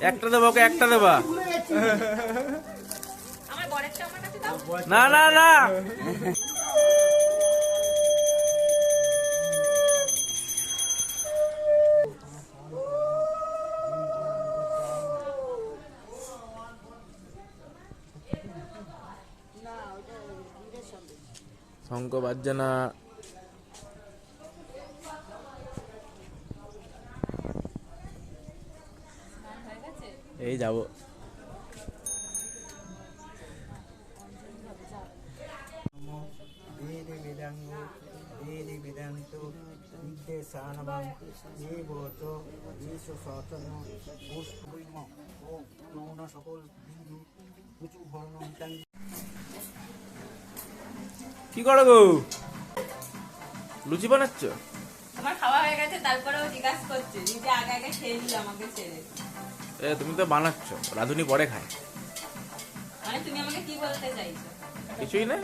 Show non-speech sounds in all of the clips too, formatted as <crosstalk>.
একটা দেবো ওকে একটা দেবা। না না না। শঙ্খ বাজছে না। ভর্ণ হিতাং কি করো গো? লুচি বানাচ্ছ? হয়ে গেছে তারপরেও জিজ্ঞাসা করছে নিজে আগে আগে খেয়ে নিল আমাকে ছেড়ে এ তুমি তো বানাচ্ছ রাধুনি পরে খায়। মানে তুমি আমাকে কি বলতে চাইছো? কিছুই না?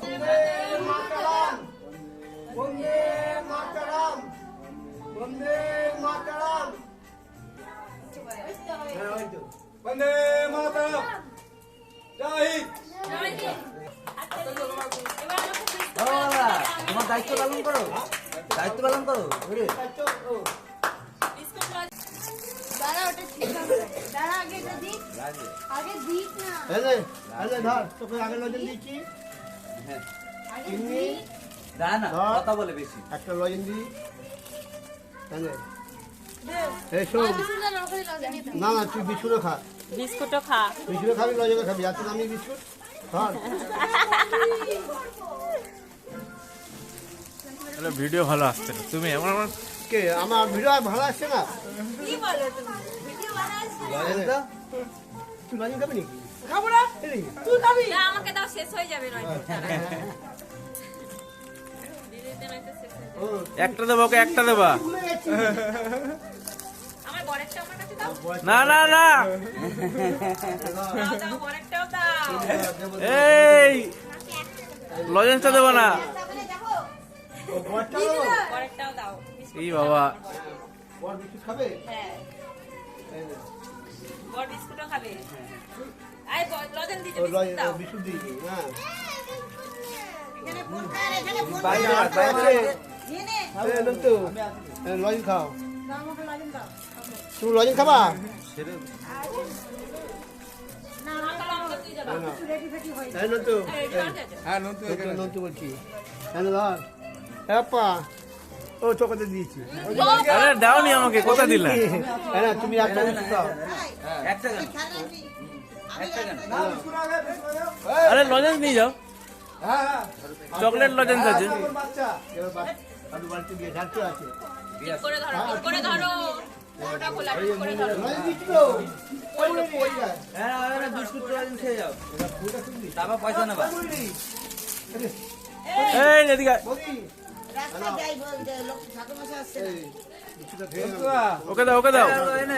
বন্দে মাতরম। বন্দে মাতরম। বন্দে মাতরম জয় হিন্দ তোমার দায়িত্ব পালন করো। দায়িত্ব পালন করো দাঁড়া ওটা ঠিক হবে দাঁড়া আগে এটা দিক। আগে দিক না। এলে এলে ধর তোকে আগে লজেন দিচ্ছি। আগে চিনি দিক। দাঁড়া না ধর। কথা বলে বেশি। একটা লজেন দি এই না না না তুই বিস্কুটও খা। বিস্কুটও খা। বিস্কুটও খাবি লজেনও খাবি। দামি বিস্কুট। ধর। <laughs> তাহলে ভিডিও ভালো আসছে না। তুমি এমন এমন কে আমার ভিডিও আর ভালো আসছে না? কি বলো তুমি? ভিডিও বানাচ্ছি লজেন তো তুই লজেন খাবি নাকি? খাব না। তুই খাবি? না আমাকে দাও শেষ হয়ে যাবে নয় যাবে। ও, একটা দেবো ওকে একটা দেবা। ভুলে। আমার বরেরটা আমার কাছে দাও। না না না। দাও দাও বরেরটাও দাও। এই লজেন্সটা দেবো না। ও, বরটা দেবো? দাও এই বাবা বর বিস্কুট খাবে হ্যাঁ এই বিস্কুটও খাবে আই লজেন দিতে বিস্কুট দাও বিস্কুট দিয়েছি হ্যাঁ এখানে ফোন কর এখানে ফোন বাইরে আছে, রাখ, বাইরে আছে। রাখ। নিয়ে নে এই, নন্তু, এই, লজেন খাও তুমি লজেন খাবা হয়ে এই নন্তু, হ্যাঁ নন্তু, নন্তু বলছি হ্যাঁ ধর আপা ও চোখতে দিয়েছি। আরে দাওনি আমাকে কোথা দিলা? হ্যাঁ না, তুমি একটা খাও একটা কেন? আরে লজেন্স নিয়ে যাও। চকলেট লজেন্স আছে। হ্যাঁ হ্যাঁ, পয়সা নেবা। এই এদিকে না। ওকে দাও ওকে দাও না,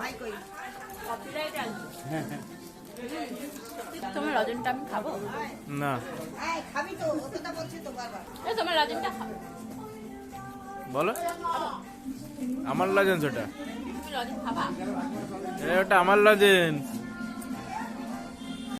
ভাই কই কপিরাইট আসবে তোমার লজেনটা আমি খাব না খাবি তো বলো আমার লজেন্স ওটা ওটা আমার লজেন্স